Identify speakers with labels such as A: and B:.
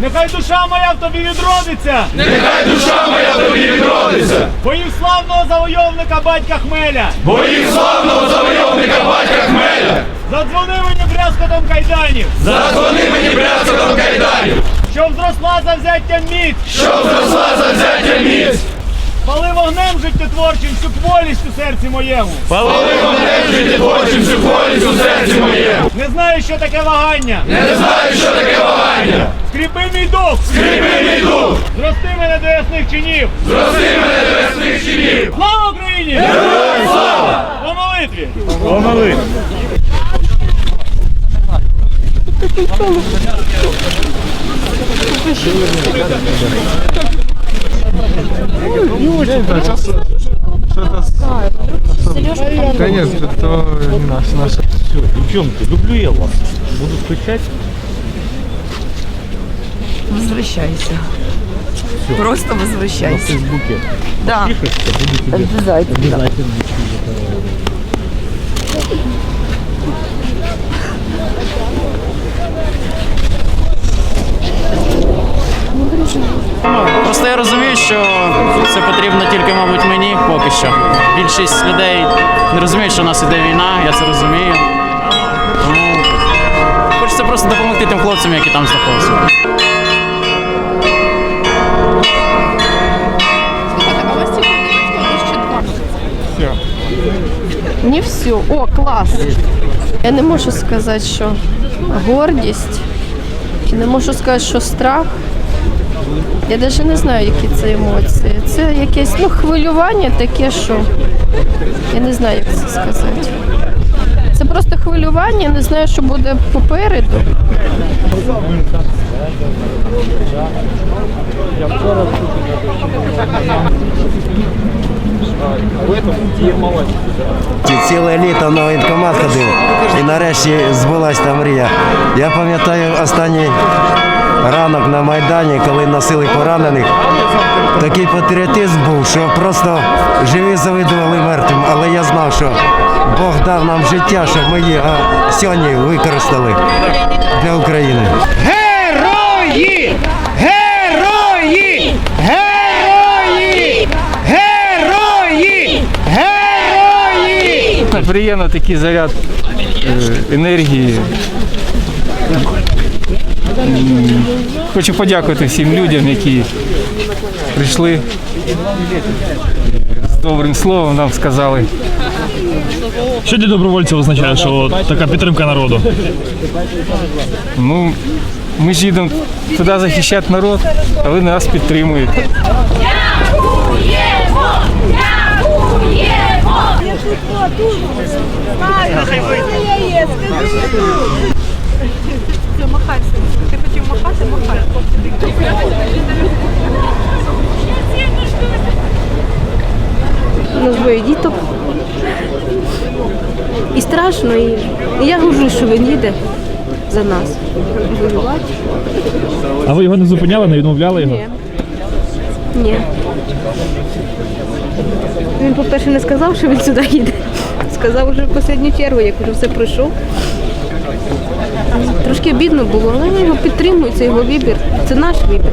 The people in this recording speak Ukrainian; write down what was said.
A: Нехай душа моя в тобі відродиться!
B: Нехай душа моя в тобі відродиться,
A: Боїв славного завойовника батька Хмеля!
B: боїв славного завойовника батька Хмеля,
A: Задзвони мені брязкотом кайданів!
B: задзвони мені брязкотом кайданів,
A: Щоб зросла завзяття міць!
B: щоб зросла завзяття міць,
A: Пали вогнем життєтворчим всю кволість у серці моєму!
B: пали мене життєтворчим всю волість у серці моєму.
A: Не знаю, що таке вагання!
B: Не знаю, що таке вагання,
A: Скріпи мій дух!
B: скріпи мій дух,
A: Зрости мене до ясних чинів!
B: зрости мене до ясних чинів.
A: Слава Україні!
B: Героям слава!
A: По молитві! По молитві!
C: Конечно, то не наш, наш.
A: Все, девчонки, люблю я вас. Буду скучать.
D: Возвращайся. Просто возвращайся.
A: Фейсбуке.
D: Да. Обязательно.
E: Просто я розумію, що це потрібно тільки, мабуть, мені поки що. Більшість людей не розуміють, що у нас іде війна, я це розумію. Допомогти тим хлопцям, які там знаходяться.
F: Не все. О, клас. Я не можу сказати, що гордість. Не можу сказати, що страх. Я навіть не знаю, які це емоції. Це якесь ну, хвилювання таке, що я не знаю, як це сказати. Це просто хвилювання, не знаю, що буде попереду.
G: Ціле літо на воєнкомат ходив і нарешті збулася та мрія. Я пам'ятаю останній ранок на Майдані, коли носили поранених. Такий патріотизм був, що просто живі завидували мертвим, але я знав, що Бог дав нам життя, щоб ми її а, сьогодні використали для України.
A: Герої! Герої! Герої! Герої! Герої!
C: Приємно такий заряд е, енергії. Хочу подякувати всім людям, які прийшли з добрим словом нам сказали.
H: Що для добровольців означає, що така підтримка народу?
C: Ну, ми ж їдемо туди захищати народ, а ви нас підтримуєте.
F: У нас двоє діток. І страшно, і, і я горжусь, що він їде за нас. Воювати.
H: А ви його не зупиняли, не відмовляли його?
F: Ні. Ні. Він, по-перше, не сказав, що він сюди їде. Сказав вже в останню чергу, як вже все пройшов. Трошки бідно було, але його підтримують, це його вибір. Це наш вибір.